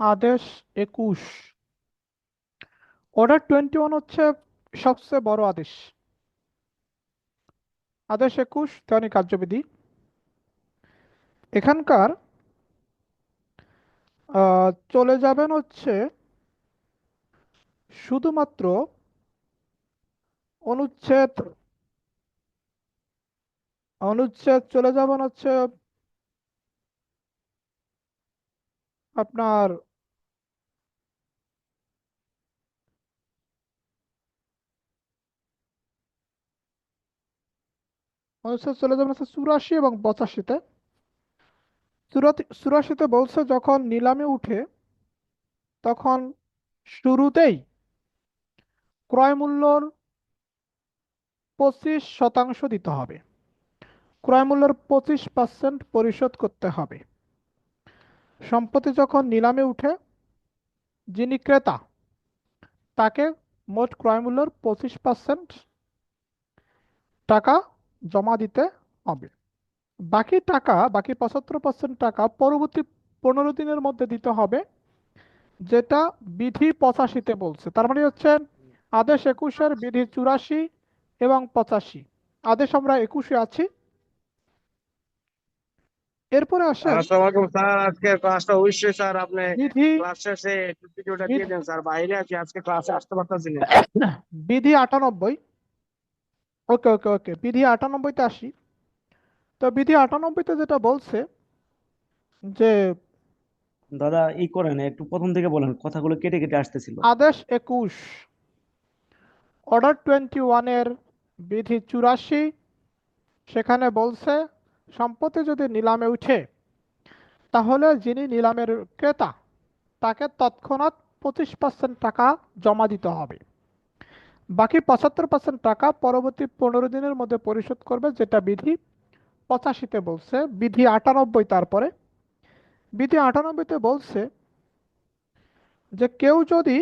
আদেশ একুশ। Order twenty one হচ্ছে সবচেয়ে বড় আদেশ। আদেশ একুশ দেওয়ানি কার্যবিধি। এখানকার চলে যাবেন হচ্ছে শুধুমাত্র অনুচ্ছেদ অনুচ্ছেদ চলে যাবেন হচ্ছে আপনার অনুচ্ছেদ চলে যাবেন হচ্ছে চুরাশি এবং পঁচাশিতে। চুরাশি, চুরাশিতে বলছে, যখন নিলামে উঠে, তখন শুরুতেই ক্রয় মূল্যর পঁচিশ শতাংশ দিতে হবে। ক্রয় মূল্যের পঁচিশ পার্সেন্ট পরিশোধ করতে হবে। সম্পত্তি যখন নিলামে উঠে, যিনি ক্রেতা, তাকে মোট ক্রয় মূল্যের পঁচিশ পার্সেন্ট টাকা জমা দিতে হবে। বাকি টাকা বাকি পঁচাত্তর পার্সেন্ট টাকা পরবর্তী পনেরো দিনের মধ্যে দিতে হবে যেটা বিধি পঁচাশিতে বলছে। তার মানে হচ্ছে আদেশ একুশের বিধি চুরাশি এবং পঁচাশি। আদেশ আমরা একুশে আছি। এরপরে আসসালামু স্যার আজকে ক্লাসটা অবশ্যই স্যার আপনি বিধি ক্লাস শেষে দিয়ে দেন স্যার বাইরে আছি আজকে ক্লাসে আসতে পারতাছি না। বিধি আটানব্বই। ওকে ওকে ওকে বিধি আটানব্বইতে আসি। তো বিধি আটানব্বইতে যেটা বলছে যে দাদা ই করেন একটু প্রথম থেকে বলেন কথাগুলো কেটে কেটে আসতেছিল। আদেশ একুশ। অর্ডার টোয়েন্টি ওয়ানের বিধি চুরাশি সেখানে বলছে সম্পত্তি যদি নিলামে উঠে তাহলে যিনি নিলামের ক্রেতা তাকে তৎক্ষণাৎ পঁচিশ পার্সেন্ট টাকা জমা দিতে হবে। বাকি পঁচাত্তর পার্সেন্ট টাকা পরবর্তী পনেরো দিনের মধ্যে পরিশোধ করবে, যেটা বিধি পঁচাশিতে বলছে, বিধি আটানব্বই তারপরে। বিধি আটানব্বইতে বলছে যে কেউ যদি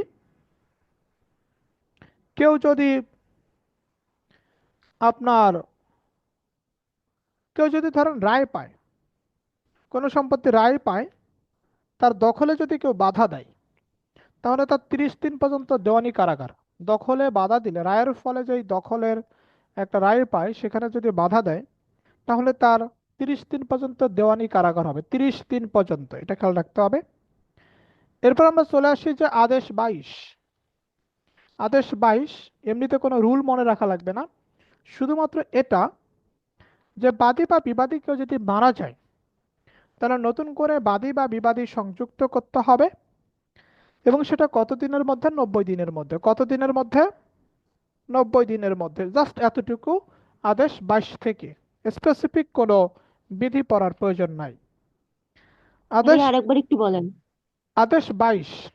কেউ যদি আপনার, কেউ যদি ধরেন রায় পায়, কোনো সম্পত্তি রায় পায়, তার দখলে যদি কেউ বাধা দেয়, তাহলে তার তিরিশ দিন পর্যন্ত দেওয়ানি কারাগার। দখলে বাধা দিলে, রায়ের ফলে যেই দখলের একটা রায় পায়, সেখানে যদি বাধা দেয়, তাহলে তার তিরিশ দিন পর্যন্ত দেওয়ানি কারাগার হবে। তিরিশ দিন পর্যন্ত, এটা খেয়াল রাখতে হবে। এরপর আমরা চলে আসি যে আদেশ বাইশ। আদেশ বাইশ, এমনিতে কোনো রুল মনে রাখা লাগবে না। শুধুমাত্র এটা যে বাদী বা বিবাদী কেউ যদি মারা যায়, তাহলে নতুন করে বাদী বা বিবাদী সংযুক্ত করতে হবে। এবং সেটা কত দিনের মধ্যে? নব্বই দিনের মধ্যে। কত দিনের মধ্যে? নব্বই দিনের মধ্যে। জাস্ট এতটুকু আদেশ বাইশ থেকে। স্পেসিফিক কোনো বিধি পড়ার প্রয়োজন নাই। আদেশ আরেকবার একটু বলেন। আদেশ বাইশ।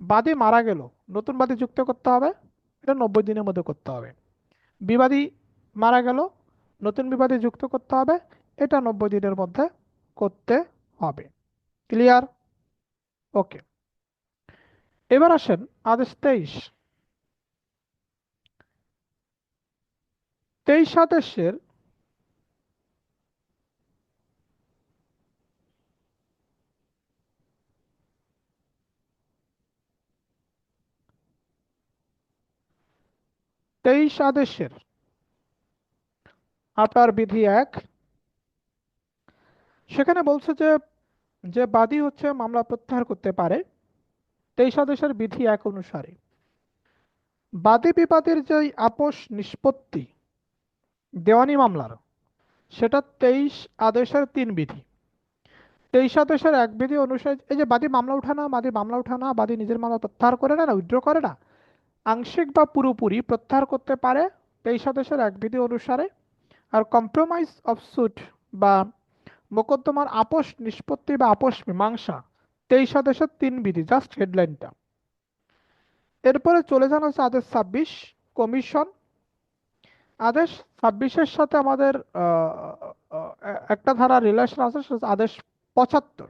বাদী মারা গেল। নতুন বাদী যুক্ত করতে হবে। এটা নব্বই দিনের মধ্যে করতে হবে। বিবাদী মারা গেল। নতুন বিবাদী যুক্ত করতে হবে। এটা নব্বই দিনের মধ্যে করতে হবে। ক্লিয়ার ওকে এবার আসেন আদেশ তেইশ। তেইশ আদেশের তেইশ আদেশের আপনার বিধি এক। সেখানে বলছে যে যে বাদী হচ্ছে মামলা প্রত্যাহার করতে পারে। তেইশ আদেশের বিধি এক অনুসারে। বাদী বিবাদের যে আপোষ নিষ্পত্তি, দেওয়ানি মামলার, সেটা তেইশ আদেশের তিন বিধি। তেইশ আদেশের এক বিধি অনুসারে এই যে বাদী মামলা উঠানা, বাদী মামলা উঠানা, বাদী নিজের মামলা প্রত্যাহার করে না, উইথড্র করে না, আংশিক বা পুরোপুরি প্রত্যাহার করতে পারে তেইশ আদেশের এক বিধি অনুসারে। আর কম্প্রোমাইজ অফ সুট বা মোকদ্দমার আপোষ নিষ্পত্তি বা আপোষ মীমাংসা তেইশ আদেশের তিন বিধি জাস্ট হেডলাইনটা এরপরে চলে যান হচ্ছে আদেশ ছাব্বিশ কমিশন আদেশ ছাব্বিশের সাথে আমাদের একটা ধারা রিলেশন আছে আদেশ পঁচাত্তর।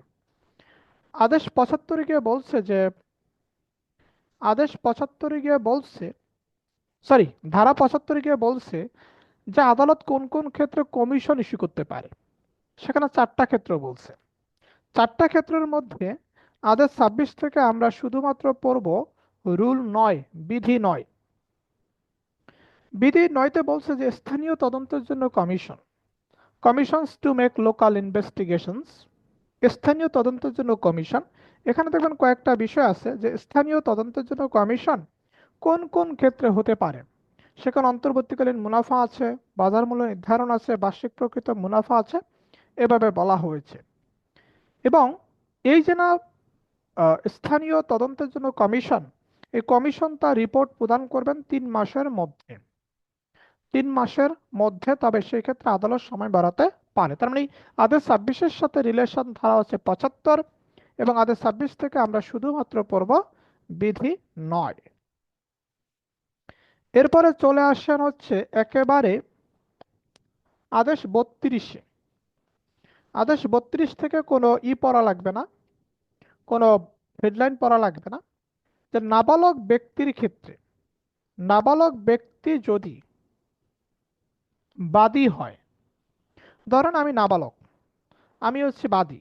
আদেশ পঁচাত্তরে গিয়ে বলছে যে, আদেশ পঁচাত্তরে গিয়ে বলছে সরি ধারা পঁচাত্তরে গিয়ে বলছে যে আদালত কোন কোন ক্ষেত্রে কমিশন ইস্যু করতে পারে। সেখানে চারটা ক্ষেত্র বলছে। চারটা ক্ষেত্রের মধ্যে আদেশ ছাব্বিশ থেকে আমরা শুধুমাত্র পড়ব রুল নয়, বিধি নয়। বিধি নয়তে বলছে যে স্থানীয় তদন্তের জন্য commission, commissions to make local investigations. স্থানীয় তদন্তের জন্য কমিশন, এখানে দেখবেন কয়েকটা বিষয় আছে যে স্থানীয় তদন্তের জন্য কমিশন কোন কোন ক্ষেত্রে হতে পারে। সেখানে অন্তর্বর্তীকালীন মুনাফা আছে, বাজার মূল্য নির্ধারণ আছে, বার্ষিক প্রকৃত মুনাফা আছে, এভাবে বলা হয়েছে। এবং এই যে না স্থানীয় তদন্তের জন্য কমিশন, এই কমিশন তার রিপোর্ট প্রদান করবেন তিন মাসের মধ্যে। তিন মাসের মধ্যে, তবে সেই ক্ষেত্রে আদালত সময় বাড়াতে পারে। তার মানে আদেশ ছাব্বিশের সাথে রিলেশন ধারা হচ্ছে পঁচাত্তর এবং আদেশ ছাব্বিশ থেকে আমরা শুধুমাত্র পড়ব বিধি নয়। এরপরে চলে আসেন হচ্ছে একেবারে আদেশ বত্রিশে। আদেশ বত্রিশ থেকে কোনো ই পড়া লাগবে না। কোনো হেডলাইন পড়া লাগবে না। যে নাবালক ব্যক্তির ক্ষেত্রে, নাবালক ব্যক্তি যদি বাদী হয়, ধরেন আমি নাবালক, আমি হচ্ছে বাদী।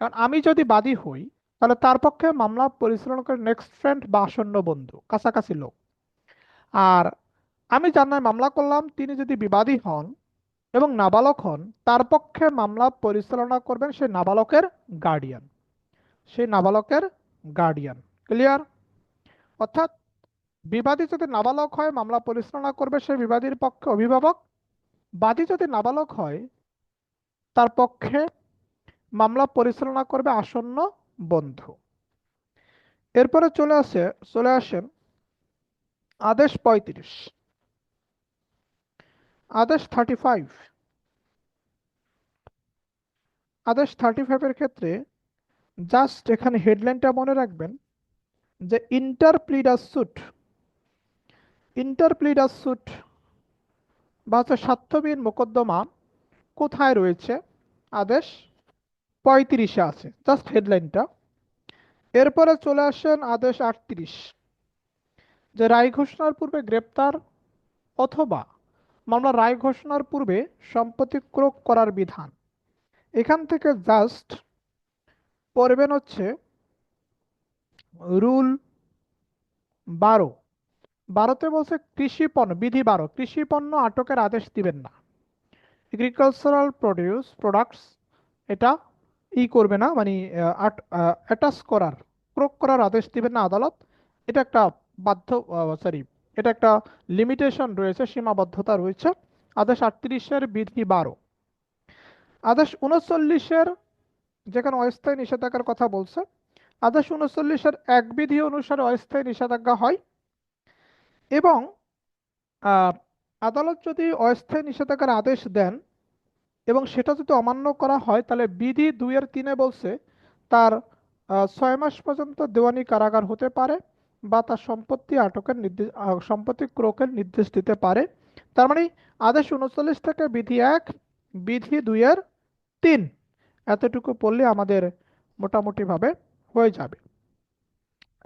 এখন আমি যদি বাদী হই, তাহলে তার পক্ষে মামলা পরিচালনা করে নেক্সট ফ্রেন্ড বা আসন্ন বন্ধু, কাছাকাছি লোক। আর আমি নামে মামলা করলাম, তিনি যদি বিবাদী হন এবং নাবালক হন, তার পক্ষে মামলা পরিচালনা করবেন সেই নাবালকের গার্ডিয়ান সেই নাবালকের গার্ডিয়ান ক্লিয়ার অর্থাৎ বিবাদী যদি নাবালক হয়, মামলা পরিচালনা করবে সেই বিবাদীর পক্ষে অভিভাবক। বাদী যদি নাবালক হয়, তার পক্ষে মামলা পরিচালনা করবে আসন্ন বন্ধু। এরপরে চলে আসে, চলে আসেন আদেশ পঁয়ত্রিশ। আদেশ থার্টি ফাইভ আদেশ থার্টি ফাইভের ক্ষেত্রে জাস্ট এখানে হেডলাইনটা মনে রাখবেন যে interpleader suit interpleader suit বা হচ্ছে স্বার্থবিহীন মোকদ্দমা কোথায় রয়েছে? আদেশ পঁয়ত্রিশে আছে, জাস্ট হেডলাইনটা। এরপরে চলে আসেন আদেশ আটত্রিশ, যে রায় ঘোষণার পূর্বে গ্রেপ্তার অথবা মামলা রায় ঘোষণার পূর্বে সম্পত্তি ক্রোক করার বিধান। এখান থেকে জাস্ট পড়বেন হচ্ছে রুল বারো। বারোতে বলছে কৃষি পণ্য, বিধি বারো। কৃষি পণ্য আটকের আদেশ দিবেন না। এগ্রিকালচারাল প্রডিউস প্রোডাক্টস এটা ই করবে না মানে অ্যাটাচ করার ক্রোক করার আদেশ দিবেন না আদালত। এটা একটা বাধ্য সরি এটা একটা লিমিটেশন রয়েছে, সীমাবদ্ধতা রয়েছে। আদেশ আটত্রিশের বিধি বারো। আদেশ উনচল্লিশের যেখানে অস্থায়ী নিষেধাজ্ঞার কথা বলছে আদেশ উনচল্লিশের এক বিধি অনুসারে অস্থায়ী নিষেধাজ্ঞা হয় এবং আদালত যদি অস্থায়ী নিষেধাজ্ঞার আদেশ দেন এবং সেটা যদি অমান্য করা হয়, তাহলে বিধি দুইয়ের তিনে বলছে তার ছয় মাস পর্যন্ত দেওয়ানি কারাগার হতে পারে বা তার সম্পত্তি আটকের নির্দেশ সম্পত্তি ক্রোকের নির্দেশ দিতে পারে। তার মানে আদেশ উনচল্লিশ থেকে বিধি এক, বিধি দুইয়ের তিন। এতটুকু পড়লে আমাদের মোটামুটিভাবে হয়ে যাবে।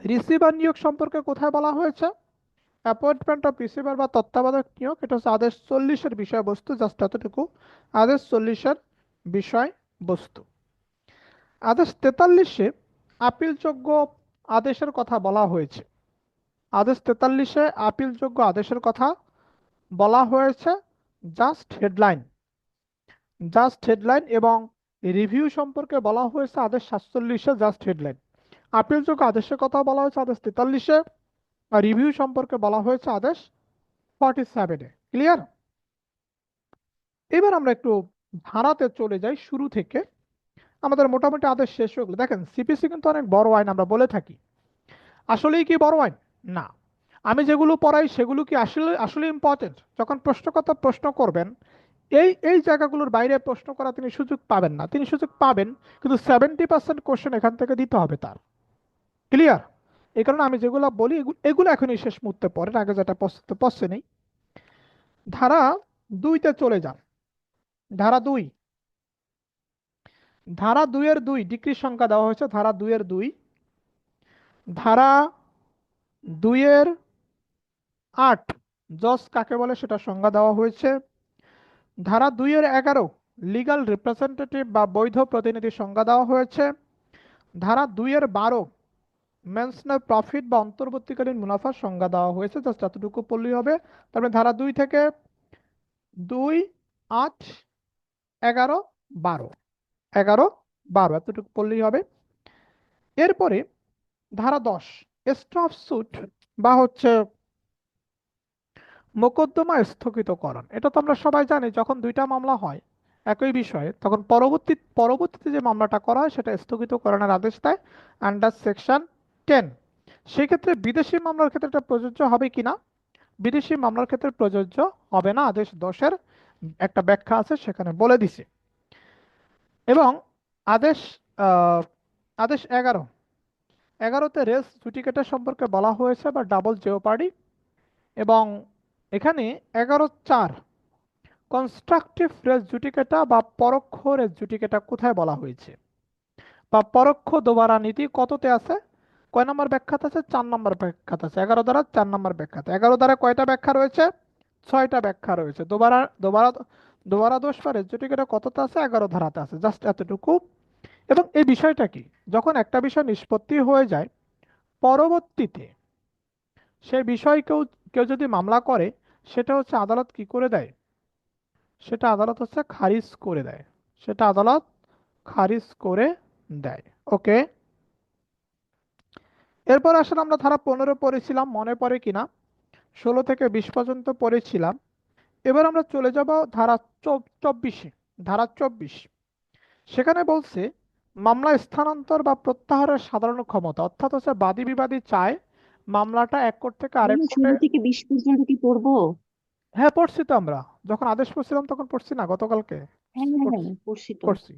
রিসিভার নিয়োগ সম্পর্কে কোথায় বলা হয়েছে? অ্যাপয়েন্টমেন্ট অফ রিসিভার বা তত্ত্বাবধায়ক নিয়োগ, এটা হচ্ছে আদেশ চল্লিশের বিষয়বস্তু, জাস্ট এতটুকু। আদেশ চল্লিশের বিষয়বস্তু। আদেশ তেতাল্লিশে আপিলযোগ্য আদেশের কথা বলা হয়েছে। আদেশ তেতাল্লিশে আপিলযোগ্য আদেশের কথা বলা হয়েছে, জাস্ট হেডলাইন। জাস্ট হেডলাইন এবং রিভিউ সম্পর্কে বলা হয়েছে আদেশ সাতচল্লিশে জাস্ট হেডলাইন আপিলযোগ্য আদেশের কথা বলা হয়েছে আদেশ তেতাল্লিশে রিভিউ সম্পর্কে বলা হয়েছে আদেশ ফর্টি সেভেনে ক্লিয়ার এবার আমরা একটু ধারাতে চলে যাই শুরু থেকে। আমাদের মোটামুটি আদেশ শেষ হয়ে গেলো। দেখেন সিপিসি কিন্তু অনেক বড় আইন, আমরা বলে থাকি। আসলেই কি বড় আইন? না। আমি যেগুলো পড়াই সেগুলো কি আসলে আসলে ইম্পর্টেন্ট যখন প্রশ্নকর্তা প্রশ্ন করবেন এই এই জায়গাগুলোর বাইরে প্রশ্ন করা তিনি সুযোগ পাবেন না। তিনি সুযোগ পাবেন, কিন্তু সেভেন্টি পার্সেন্ট কোশ্চেন এখান থেকে দিতে হবে তার। ক্লিয়ার এই কারণে আমি যেগুলো বলি এগুলো এখনই শেষ মুহূর্তে পড়েন, আগে যেটা পড়তে পড়ছে নেই। ধারা দুইতে চলে যান। ধারা দুই। ধারা দুইয়ের দুই ডিগ্রি সংখ্যা দেওয়া হয়েছে ধারা দুইয়ের দুই। ধারা দুইয়ের আট জজ কাকে বলে সেটা সংজ্ঞা দেওয়া হয়েছে। ধারা দুইয়ের এগারো লিগাল রিপ্রেজেন্টেটিভ বা বৈধ প্রতিনিধি সংজ্ঞা দেওয়া হয়েছে। ধারা দুইয়ের বারো মেনশনের প্রফিট বা অন্তর্বর্তীকালীন মুনাফার সংজ্ঞা দেওয়া হয়েছে জাস্ট এতটুকু পড়লেই হবে। তারপরে ধারা দুই থেকে দুই, আট, এগারো, বারো এগারো, বারো, এতটুকু পড়লেই হবে। এরপরে ধারা দশ স্টপ সুট বা হচ্ছে মোকদ্দমা স্থগিতকরণ। এটা তো আমরা সবাই জানি, যখন দুইটা মামলা হয় একই বিষয়ে, তখন পরবর্তী, পরবর্তীতে যে মামলাটা করা হয়, সেটা স্থগিতকরণের আদেশ দেয় আন্ডার সেকশন টেন সেক্ষেত্রে বিদেশি মামলার ক্ষেত্রে এটা প্রযোজ্য হবে কি না? বিদেশি মামলার ক্ষেত্রে প্রযোজ্য হবে না, আদেশ দশের একটা ব্যাখ্যা আছে, সেখানে বলে দিছে। এবং আদেশ আদেশ এগারো। এগারোতে রেস জুডিকেটার সম্পর্কে বলা হয়েছে বা ডাবল জিওপার্ডি এবং এখানে এগারো চার। কনস্ট্রাকটিভ রেস জুটিকেটা বা পরোক্ষ রেস জুটিকেটা কোথায় বলা হয়েছে? বা পরোক্ষ দোবারা নীতি কততে আছে? কয় নম্বর ব্যাখ্যাতে আছে? চার নম্বর ব্যাখ্যাতে আছে। এগারো দ্বারা চার নম্বর ব্যাখ্যাতে। এগারো দ্বারা কয়টা ব্যাখ্যা রয়েছে? ছয়টা ব্যাখ্যা রয়েছে। দোবারা দোবারা দোবারা দোষ বা রেস জুডিকেটা কততে আছে? এগারো ধারাতে আছে। জাস্ট এতটুকু। এবং এই বিষয়টা কি? যখন একটা বিষয় নিষ্পত্তি হয়ে যায়, পরবর্তীতে সেই বিষয় কেউ কেউ যদি মামলা করে সেটা হচ্ছে আদালত কি করে দেয়? সেটা আদালত হচ্ছে খারিজ করে দেয়। সেটা আদালত খারিজ করে দেয়। ওকে এরপর আসলে আমরা ধারা পনেরো পড়েছিলাম, মনে পড়ে কিনা? ষোলো থেকে বিশ পর্যন্ত পড়েছিলাম। এবার আমরা চলে যাব ধারা চব্বিশে। ধারা চব্বিশ। সেখানে বলছে মামলা স্থানান্তর বা প্রত্যাহারের সাধারণ ক্ষমতা, অর্থাৎ হচ্ছে বাদী বিবাদী চায় মামলাটা এক কোর্ট থেকে আরেক কোর্টে থেকে বিশ পর্যন্ত কি পড়ব? হ্যাঁ পড়ছি তো আমরা। যখন আদেশ পড়ছিলাম তখন পড়ছি না গতকালকে। হ্যাঁ হ্যাঁ পড়ছি। হ্যাঁ পড়ছি তো। পড়ছি।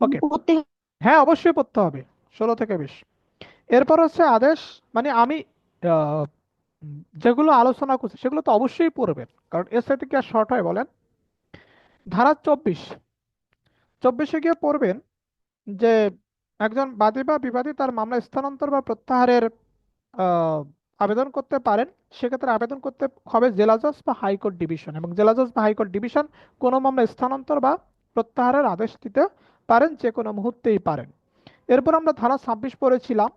ওকে পড়তে হ্যাঁ অবশ্যই পড়তে হবে ষোলো থেকে বিশ। এরপর হচ্ছে আদেশ মানে আমি যেগুলো আলোচনা করছি সেগুলো তো অবশ্যই পড়বেন কারণ এর সাথে কি আর শর্ট হয় বলেন? ধারা চব্বিশ। চব্বিশে গিয়ে পড়বেন যে একজন বাদী বা বিবাদী তার মামলা স্থানান্তর বা প্রত্যাহারের আবেদন করতে পারেন। সেক্ষেত্রে আবেদন করতে হবে জেলা জজ বা হাইকোর্ট ডিভিশন এবং জেলা জজ বা হাইকোর্ট ডিভিশন কোনো মামলা স্থানান্তর বা প্রত্যাহারের আদেশ দিতে পারেন, যে কোনো মুহূর্তেই পারেন। এরপর আমরা ধারা ছাব্বিশ পড়েছিলাম,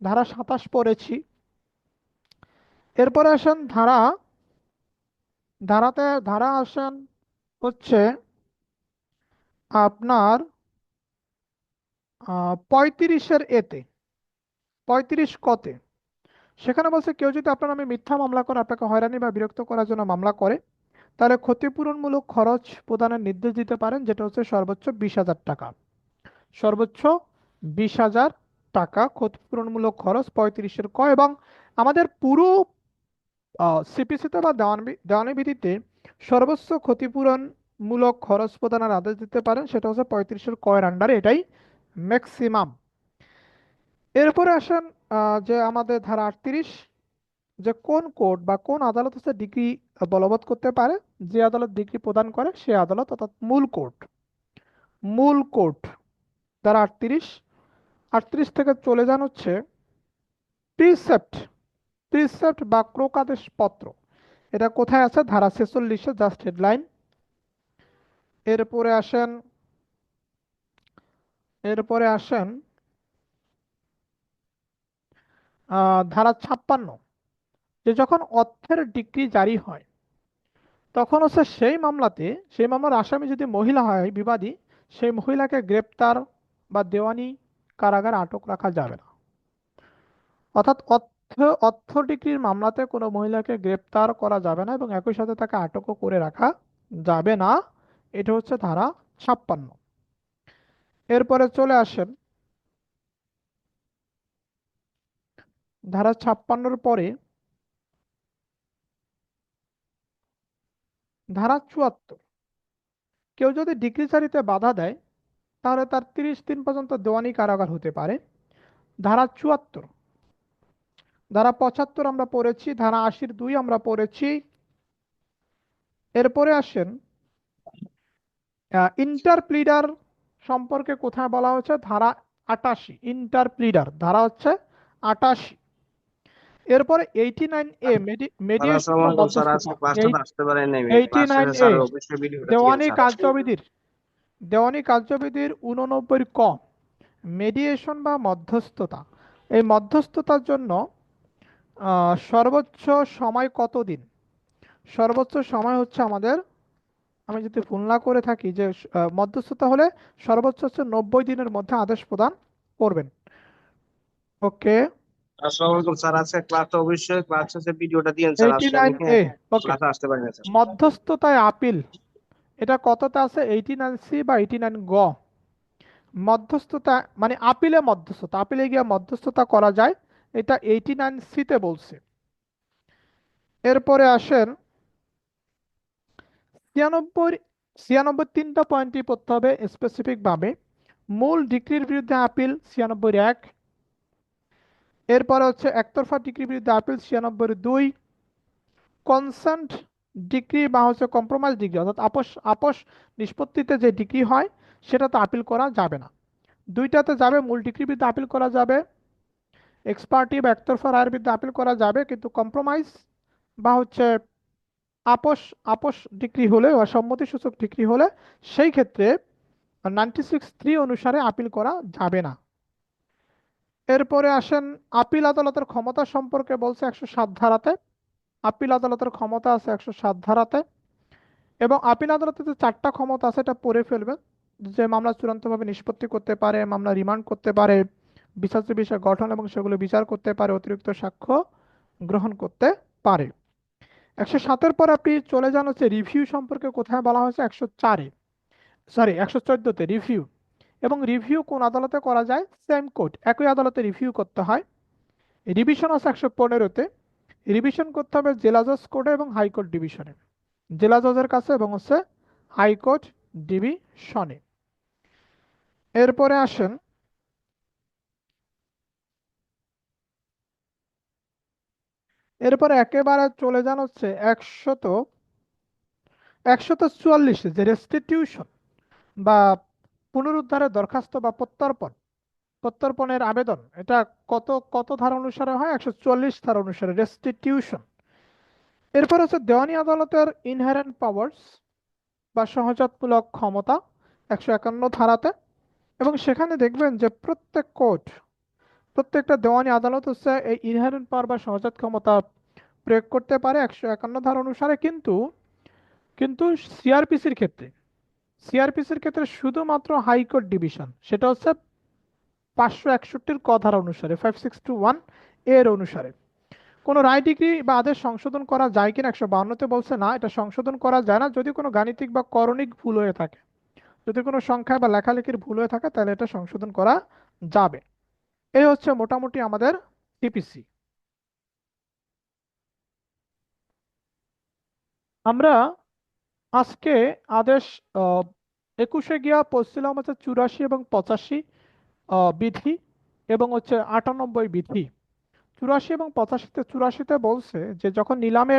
ধারা সাতাশ পড়েছি। এরপরে আসেন ধারা, ধারাতে, ধারা আসেন হচ্ছে আপনার পঁয়ত্রিশের এতে, পঁয়ত্রিশ কতে। সেখানে বলছে, কেউ যদি আপনার নামে মিথ্যা মামলা করে, আপনাকে হয়রানি বা বিরক্ত করার জন্য মামলা করে, তাহলে ক্ষতিপূরণমূলক খরচ প্রদানের নির্দেশ দিতে পারেন, যেটা হচ্ছে সর্বোচ্চ বিশ হাজার টাকা। সর্বোচ্চ বিশ হাজার টাকা ক্ষতিপূরণমূলক খরচ পঁয়ত্রিশের ক এবং আমাদের পুরো সিপিসিতে বা দেওয়ান বিধিতে সর্বোচ্চ ক্ষতিপূরণমূলক খরচ প্রদানের আদেশ দিতে পারেন, সেটা হচ্ছে পঁয়ত্রিশের কয়ের আন্ডারে এটাই ম্যাক্সিমাম এরপরে আসেন যে আমাদের ধারা আটত্রিশ, যে কোন কোর্ট বা কোন আদালত হচ্ছে ডিগ্রি বলবৎ করতে পারে, যে আদালত ডিগ্রি প্রদান করে সে আদালত অর্থাৎ মূল কোর্ট মূল কোর্ট ধারা আটত্রিশ আটত্রিশ থেকে চলে যান হচ্ছে প্রিসেপ্ট প্রিসেপ্ট বা ক্রোকাদেশ পত্র। এটা কোথায় আছে? ধারা ছেচল্লিশে, জাস্ট হেডলাইন। এরপরে আসেন এরপরে আসেন ধারা ছাপ্পান্ন, যে যখন অর্থের ডিগ্রি জারি হয়, তখন হচ্ছে সেই মামলাতে, সেই মামলার আসামি যদি মহিলা হয়, বিবাদী, সেই মহিলাকে গ্রেপ্তার বা দেওয়ানি কারাগার আটক রাখা যাবে না। অর্থাৎ অর্থ অর্থ ডিগ্রির মামলাতে কোনো মহিলাকে গ্রেপ্তার করা যাবে না এবং একই সাথে তাকে আটকও করে রাখা যাবে না। এটা হচ্ছে ধারা ছাপ্পান্ন। এরপরে চলে আসেন ধারা ছাপ্পান্নর পরে ধারা চুয়াত্তর। কেউ যদি ডিগ্রি জারিতে বাধা দেয়, তাহলে তার তিরিশ দিন পর্যন্ত দেওয়ানি কারাগার হতে পারে। ধারা চুয়াত্তর। ধারা পঁচাত্তর আমরা পড়েছি, ধারা আশির দুই আমরা পড়েছি। এরপরে আসেন ইন্টার প্লিডার সম্পর্কে কোথায় বলা হয়েছে? ধারা আটাশি। ইন্টার প্লিডার ধারা হচ্ছে আটাশি। এরপরে এইটি নাইন এ মেডিয়েশন দেওয়ানি। কার্যবিধির দেওয়ানি কার্যবিধির উননব্বই ক মেডিয়েশন বা মধ্যস্থতা। এই মধ্যস্থতার জন্য সর্বোচ্চ সময় কত দিন সর্বোচ্চ সময় হচ্ছে আমাদের আমি যদি ভুল না করে থাকি যে মধ্যস্থতা হলে সর্বোচ্চ হচ্ছে নব্বই দিনের মধ্যে আদেশ প্রদান করবেন। ওকে? আসসালামু আলাইকুম স্যার। আজকে ক্লাসটা অবশ্যই ক্লাস শেষে ভিডিওটা দিয়েন স্যার আজকে আমি ক্লাসে আসতে পারি না স্যার। মধ্যস্থতায় আপিল এটা কতটা আছে? এইটি নাইন সি বা এইটি নাইন গ মধ্যস্থতা মানে আপিলে মধ্যস্থতা আপিলে গিয়ে মধ্যস্থতা করা যায় এটা সিতে বলছে। এরপরে আসেন ছিয়ানব্বই ছিয়ানব্বই তিনটা পয়েন্টই পড়তে হবে স্পেসিফিক ভাবে। মূল ডিগ্রির বিরুদ্ধে আপিল ছিয়ানব্বই এক এরপরে হচ্ছে একতরফা ডিগ্রির বিরুদ্ধে আপিল ছিয়ানব্বই দুই। কনসেন্ট ডিগ্রি বা হচ্ছে কম্প্রোমাইজ ডিগ্রি, অর্থাৎ আপোষ আপোষ নিষ্পত্তিতে যে ডিগ্রি হয় সেটাতে আপিল করা যাবে না। দুইটাতে যাবে, মূল ডিগ্রির বিরুদ্ধে আপিল করা যাবে এক্সপার্টি বা একতরফা রায়ের বিরুদ্ধে আপিল করা যাবে, কিন্তু কম্প্রোমাইজ বা হচ্ছে আপোষ আপোষ ডিগ্রি হলে বা সম্মতিসূচক ডিগ্রি হলে সেই ক্ষেত্রে নাইনটি সিক্স থ্রি অনুসারে আপিল করা যাবে না। এরপরে আসেন, আপিল আদালতের ক্ষমতা সম্পর্কে বলছে একশো সাত ধারাতে। আপিল আদালতের ক্ষমতা আছে একশো সাত ধারাতে। এবং আপিল আদালতে যে চারটা ক্ষমতা আছে, এটা পড়ে ফেলবে যে মামলা চূড়ান্তভাবে নিষ্পত্তি করতে পারে, মামলা রিমান্ড করতে পারে বিচার্য বিষয় গঠন এবং সেগুলো বিচার করতে পারে, অতিরিক্ত সাক্ষ্য গ্রহণ করতে পারে। একশো সাতের পর আপনি চলে যান হচ্ছে রিভিউ সম্পর্কে, কোথায় বলা হয়েছে? একশো চারে। সরি, একশো চোদ্দোতে রিভিউ। এবং রিভিউ কোন আদালতে করা যায় সেম কোর্ট একই আদালতে রিভিউ করতে হয়। রিভিশন আছে একশো পনেরোতে রিভিশন করতে হবে জেলা জজ কোর্টে এবং হাইকোর্ট ডিভিশনে জেলা জজের কাছে এবং হচ্ছে হাইকোর্ট ডিভিশনে এরপরে আসেন এরপরে একেবারে চলে যান হচ্ছে একশত একশত চুয়াল্লিশে যে রেস্টিটিউশন বা পুনরুদ্ধারের দরখাস্ত বা প্রত্যর্পণ? প্রত্যর্পণের আবেদন, এটা কত কত ধারা অনুসারে হয়? একশো চল্লিশ ধারা অনুসারে রেস্টিটিউশন এরপর হচ্ছে দেওয়ানি আদালতের ইনহেরেন্ট পাওয়ার্স বা সহজাতমূলক ক্ষমতা, একশো একান্ন ধারাতে। এবং সেখানে দেখবেন যে প্রত্যেক কোর্ট, প্রত্যেকটা দেওয়ানি আদালত হচ্ছে এই ইনহেরেন্ট পাওয়ার বা সহজাত ক্ষমতা প্রয়োগ করতে পারে একশো একান্ন ধারা অনুসারে। কিন্তু কিন্তু সিআরপিসির ক্ষেত্রে সিআরপিসির ক্ষেত্রে শুধুমাত্র হাইকোর্ট ডিভিশন, সেটা হচ্ছে পাঁচশো একষট্টির ক ধারা অনুসারে ফাইভ সিক্স টু ওয়ানের অনুসারে। কোনো রায় ডিগ্রি বা আদেশ সংশোধন করা যায় কিনা একশো বাউন্নতে বলছে না, এটা সংশোধন করা যায় না। যদি কোনো গাণিতিক বা করণিক ভুল হয়ে থাকে, যদি কোনো সংখ্যা বা লেখালেখির ভুল হয়ে থাকে, তাহলে এটা সংশোধন করা যাবে। এই হচ্ছে মোটামুটি আমাদের টিপিসি। আমরা আজকে আদেশ একুশে গিয়া পড়ছিলাম হচ্ছে চুরাশি এবং পঁচাশি বিধি এবং হচ্ছে আটানব্বই বিধি। চুরাশি এবং পঁচাশিতে, চুরাশিতে বলছে যে যখন নিলামে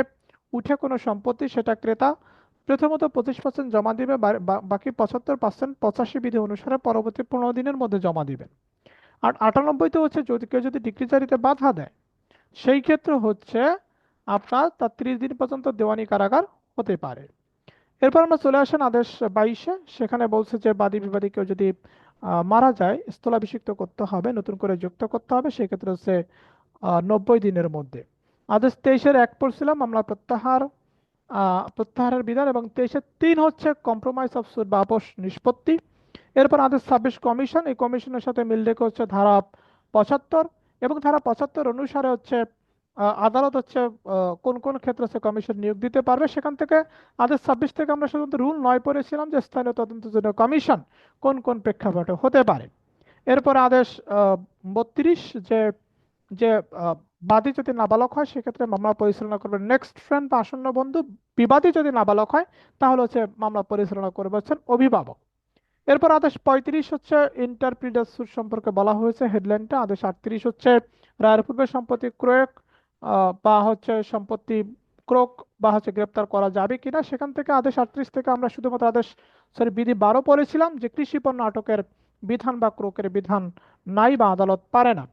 উঠে কোনো সম্পত্তি, সেটা ক্রেতা প্রথমত পঁচিশ পার্সেন্ট জমা দিবে বাকি পঁচাত্তর পার্সেন্ট পঁচাশি বিধি অনুসারে পরবর্তী পনেরো দিনের মধ্যে জমা দিবেন আর আটানব্বইতে হচ্ছে যদি কেউ যদি ডিগ্রি জারিতে বাধা দেয়, সেই ক্ষেত্রে হচ্ছে আপনার তার ত্রিশ দিন পর্যন্ত দেওয়ানি কারাগার হতে পারে। এরপর আমরা চলে আসেন আদেশ বাইশে। সেখানে বলছে যে বাদী বিবাদী কেউ যদি মারা যায়, স্থলাভিষিক্ত করতে হবে, নতুন করে যুক্ত করতে হবে, সেক্ষেত্রে হচ্ছে নব্বই দিনের মধ্যে। আদেশ তেইশের এক পড়ছিলাম, আমরা প্রত্যাহার প্রত্যাহারের বিধান এবং তেইশের তিন হচ্ছে কম্প্রোমাইজ অফ সুট বা আপোষ নিষ্পত্তি। এরপর আদেশ ছাব্বিশ কমিশন, এই কমিশনের সাথে মিল রেখে হচ্ছে ধারা পঁচাত্তর এবং ধারা পঁচাত্তর অনুসারে হচ্ছে আদালত হচ্ছে কোন কোন ক্ষেত্রে হচ্ছে কমিশন নিয়োগ দিতে পারবে? সেখান থেকে আদেশ ছাব্বিশ থেকে আমরা শুধু রুল নয় পড়েছিলাম যে স্থানীয় তদন্তের জন্য কমিশন কোন কোন প্রেক্ষাপটে হতে পারে। এরপর আদেশ বত্রিশ যে যে বাদী যদি নাবালক হয়, সেক্ষেত্রে মামলা পরিচালনা করবে নেক্সট ফ্রেন্ড বা আসন্ন বন্ধু বিবাদী যদি নাবালক হয়, তাহলে হচ্ছে মামলা পরিচালনা করবে হচ্ছেন অভিভাবক। এরপর আদেশ পঁয়ত্রিশ হচ্ছে ইন্টারপ্রিটার সম্পর্কে বলা হয়েছে হেডলাইনটা আদেশ আটত্রিশ হচ্ছে, রায়ের পূর্বে সম্পত্তি ক্রয় বা হচ্ছে সম্পত্তি ক্রোক বা হচ্ছে গ্রেপ্তার করা যাবে কিনা, সেখান থেকে আদেশ আটত্রিশ থেকে আমরা শুধুমাত্র আদেশ সরি বিধি বারো পড়েছিলাম যে কৃষি পণ্য আটকের বিধান বা ক্রোকের বিধান নাই বা আদালত পারে না।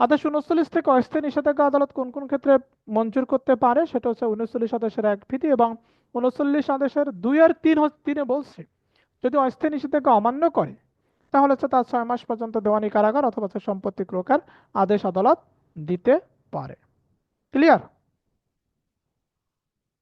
আদেশ উনচল্লিশ থেকে অস্থায়ী নিষেধাজ্ঞা আদালত কোন কোন ক্ষেত্রে মঞ্জুর করতে পারে সেটা হচ্ছে উনচল্লিশ আদেশের এক বিধি এবং উনচল্লিশ আদেশের দুই আর তিন তিনে বলছে, যদি অস্থায়ী নিষেধাজ্ঞা অমান্য করে, তাহলে হচ্ছে তার ছয় মাস পর্যন্ত দেওয়ানি কারাগার অথবা সম্পত্তি ক্রোকার আদেশ আদালত দিতে পারে। ক্লিয়ার